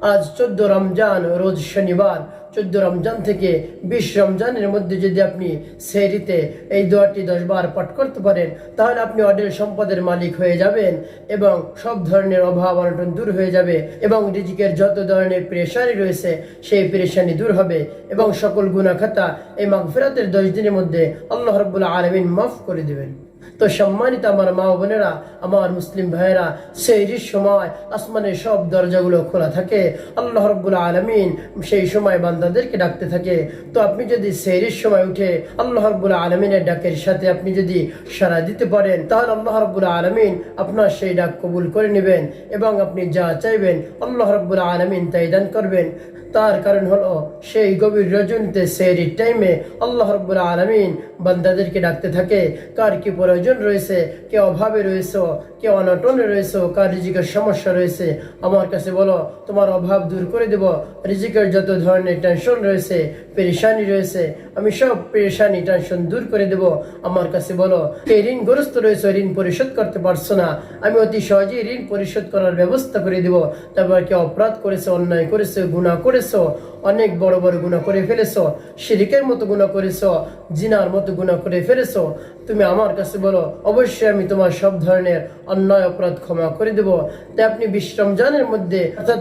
আজ চোদ্দ রমজান, রোজ শনিবার। চোদ্দ রমজান থেকে বিশ রমজানের মধ্যে যদি আপনি সেরিতে এই দোয়াটি দশ বার পাঠ করতে পারেন, তাহলে আপনি অডেল সম্পদের মালিক হয়ে যাবেন এবং সব ধরনের অভাব অনটন দূর হয়ে যাবে এবং রিজিকের যত ধরনের পেরেশানি রয়েছে, সেই পেরেশানি দূর হবে এবং সকল গুণা খাতা এই মাগফিরাতের দশ দিনের মধ্যে আল্লাহ রব্বুল আলমিন মাফ করে দেবেন। তো সম্মানিত আমার মা বোনেরা, আমার মুসলিম ভাইয়েরা, সেই সময় আসমানের সব দরজাগুলো খোলা থাকে, আল্লাহ রব্বুল আলমিন সেই সময় বান্দাদেরকে ডাকতে থাকে। তো আপনি যদি সেই সময় উঠে আল্লাহ রব্বুল আলমিনের ডাকের সাথে আপনি যদি সাড়া দিতে পারেন, তাহলে আল্লাহ রব্বুল আলমিন আপনার সেই ডাক কবুল করে নেবেন এবং আপনি যা চাইবেন আল্লাহ রব্বুল আলমিন তাই দান করবেন। তার কারণ হলো সেই গভীর রজনীতে, সেই টাইমে আল্লাহ রব্বুল আলমিন বান্দাদেরকে ডাকতে থাকে। কার কি প্রয়োজন রয়েছে, কে অভাবে রয়েছে, কে অনটনে রয়েছে, কার রিজিকের সমস্যা রয়েছে, আমার কাছে বলো, তোমার অভাব দূর করে দেব, রিজিকের যত ধরনের টেনশন রয়েছে, পেরেশানি রয়েছে, আমি সব পেরেশানি টেনশন দূর করে দেব, আমার কাছে বলো, কে ঋণগ্রস্ত রয়েছে, ঋণ পরিশোধ করতে পারছ না, আমি অতি সহজেই ঋণ পরিশোধ করার ব্যবস্থা করে দেব, তারপর কে অপরাধ করেছে, অন্যায় করেছে গুণা করেছ, অনেক বড় বড় গুণা করে ফেলেছো, শিরিকের মতো গুণা করেছ, জিনার মতো গুণা করে ফেলেছো, তুমি আমার কাছে বলো, অবশ্যই আমি তোমার সব ধরনের অন্যায়, অপরাধ ক্ষমা করে দেব। তাই আপনি বিশ্রাম জানের মধ্যে, অর্থাৎ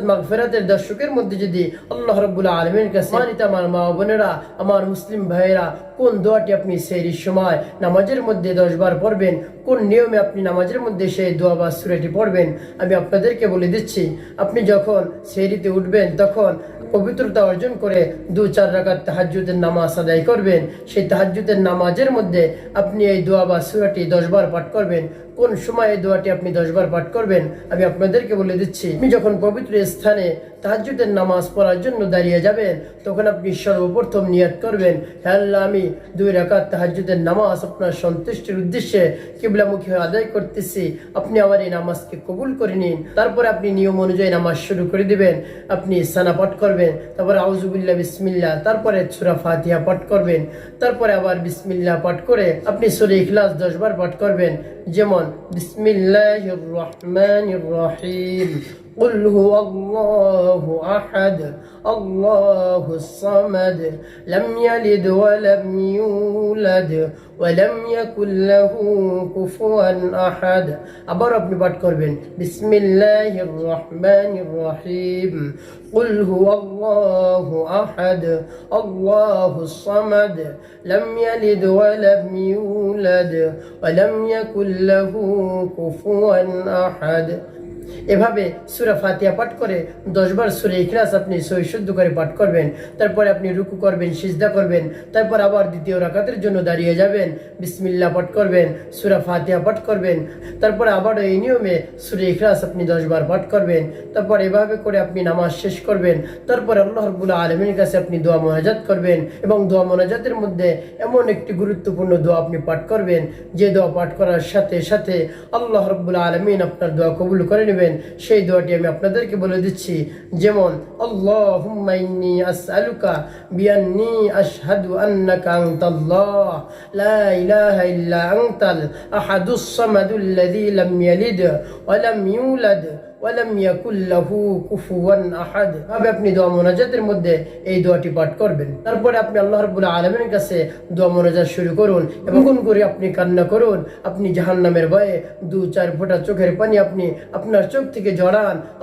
দর্শকের মধ্যে যদি আল্লাহ রবুল্লাহ আলমের কাছে আমার মা বোনেরা, আমার মুসলিম ভাইয়েরা কোন দোয়াটি আপনি সেই সময় নামাজের মধ্যে দশ বার পড়বেন? কোন নিয়মে আপনি নামাজের মধ্যে সেই দোয়া বা সুরাটি পড়বেন? আমি আপনাদেরকে বলে দিচ্ছি, আপনি যখন সেরিতে উঠবেন, তখন পবিত্রতা অর্জন করে দু চার রাকাত তাহাজুদের নামাজ আদায় করবেন। সেই তাহাজ্জুদের নামাজের মধ্যে আপনি এই দোয়া বা সুরাটি দশবার পাঠ করবেন। কোন সময় এই দোয়াটি আপনি দশবার পাঠ করবেন? আমি আপনাদেরকে বলে দিচ্ছি, আপনি যখন পবিত্র স্থানে তাহাজ্জুদের নামাজ পড়ার জন্য দাঁড়িয়ে যাবেন, তখন আপনি সর্বপ্রথম নিয়াত করবেন হ্যাঁ আল্লাহ আমি দুই রাকাত তাহাজ্জুদের নামাজ আপনার সন্তুষ্টির উদ্দেশ্যে কিবলামুখী হয়ে আদায় করতেছি। আপনি আমার এই নামাজকে কবুল করে নিন। তারপরে আপনি নিয়ম অনুযায়ী নামাজ শুরু করে দিবেন। আপনি সানা পাঠ করবেন। তারপরে আউজুবিল্লাহ বিসমিল্লাহ, তারপরে সুরা ফাতিহা পাঠ করবেন। তারপরে আবার বিসমিল্লাহ পাঠ করে আপনি সুরে ইখলাস দশবার পাঠ করবেন। যেমন বিসমিল্লাহ রহমান রহিম। قل هو الله أحد الله الصمد لم يلد ولم يولد ولم يكن له كفوا أحد আবার আপনি পাঠ করবেন বিসমিল্লাহির রহমানির রহিম قل هو الله أحد الله الصمد لم يلد ولم يولد ولم يكن له كفوا أحد এভাবে সুরা ফাতিহা পাঠ করে দশবার সুরে ইখলাস আপনি সই শুদ্ধ করে পাঠ করবেন, তারপরে আপনি রুকু করবেন, সিজদা করবেন, তারপর আবার দ্বিতীয় রাকাতের জন্য দাঁড়িয়ে যাবেন, বিসমিল্লাহ পাঠ করবেন, সুরা ফাতিহা পাঠ করবেন, তারপরে আবার এই নিয়মে সুরে ইখলাস আপনি দশবার পাঠ করবেন, তারপর এভাবে করে আপনি নামাজ শেষ করবেন, তারপর আল্লাহ রবুল্লা আলমীর কাছে আপনি দোয়া মোনাজাত করবেন এবং দোয়া মোনাজাতের মধ্যে এমন একটি গুরুত্বপূর্ণ দোয়া আপনি পাঠ করবেন, যে দোয়া পাঠ করার সাথে সাথে আল্লাহ রব্বুল্লা আলমিন আপনার দোয়া কবুল করে নেবেন। সেই দোয়াটি আমি আপনাদেরকে বলে দিচ্ছি। যেমন আল্লাহ ওয়ালাম কুফুয়ান আহাদ। আপনি দোয়া মোনাজাতের মধ্যে এই দোয়াটি পাঠ করবেন। তারপরে আপনি আল্লাহ রাব্বুল আলামিনের কাছে দোয়া মোনাজাত শুরু করুন এবং কোন করে আপনি কান্না করুন। আপনি জাহান্নামের ভয়ে দু চার ফোঁটা চোখের পানি আপনি আপনার চোখ থেকে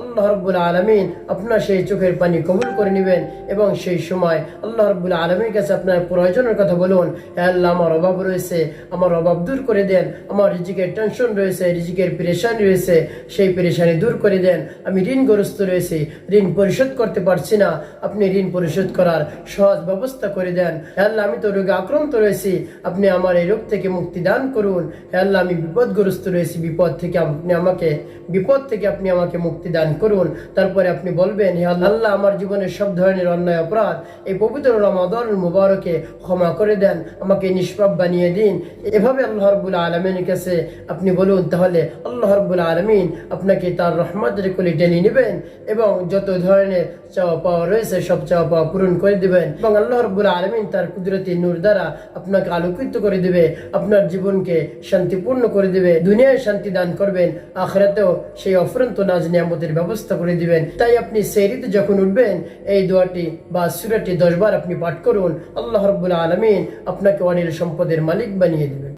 আল্লাহ রাব্বুল আলামিন আপনার সেই চোখের পানি কবুল করে নেবেন এবং সেই সময় আল্লাহ রাব্বুল আলামিনের কাছে আপনার প্রয়োজনের কথা বলুন। আল্লাহ, আমার অভাব রয়েছে, আমার অভাব দূর করে দেন। আমার রিজিকের টেনশন রয়েছে, রিজিকের পেরেশানি রয়েছে। সেই পেরেশানি দূর করে করে দেন। আমি ঋণগ্রস্ত রয়েছি, ঋণ পরিশোধ করতে পারছি না। আপনি ঋণ পরিশোধ করার সহজ ব্যবস্থা করে দেন। আল্লাহ, আমি তো রোগে আক্রান্ত রয়েছি। আপনি আমার এই রোগ থেকে মুক্তি দান করুন। আল্লাহ, আমি বিপদগ্রস্ত রয়েছি। বিপদ থেকে আপনি আমাকে, বিপদ থেকে আপনি আমাকে মুক্তি দান করুন। তারপরে আপনি বলবেন, হে আল্লাহ আমার জীবনের সব ধরনের অন্যায় অপরাধ, এই পবিত্র রমাদন মুবারকে ক্ষমা করে দেন। আমাকে নিষ্পাপ বানিয়ে দিন। এভাবে আল্লাহ রব্বুল আলমিনের কাছে আপনি বলুন, তাহলে আল্লাহ রব্বুল আলমিন আপনাকে তার রহমান রহমতের কুলি টেনে নেবেন এবং যত ধরনের চাওয়া পাওয়া রয়েছে, সব চাওয়া পাওয়া পূরণ করে দিবেন। এবং আল্লাহ রব্বুল আলমিন তার কুদরতি নূর দ্বারা আপনাকে আলোকিত করে দিবে, আপনার জীবনকে শান্তিপূর্ণ করে দিবে, দুনিয়ায় শান্তি দান করবেন, আখরাতেও সেই অফরন্ত নাজ নিয়ামতের ব্যবস্থা করে দিবেন। তাই আপনি সেরিতে যখন উঠবেন, এই দোয়াটি বা সুরাটি দশবার আপনি পাঠ করুন, আল্লাহ রব্বুল আলমিন আপনাকে অনিল সম্পদের মালিক বানিয়ে দিবেন।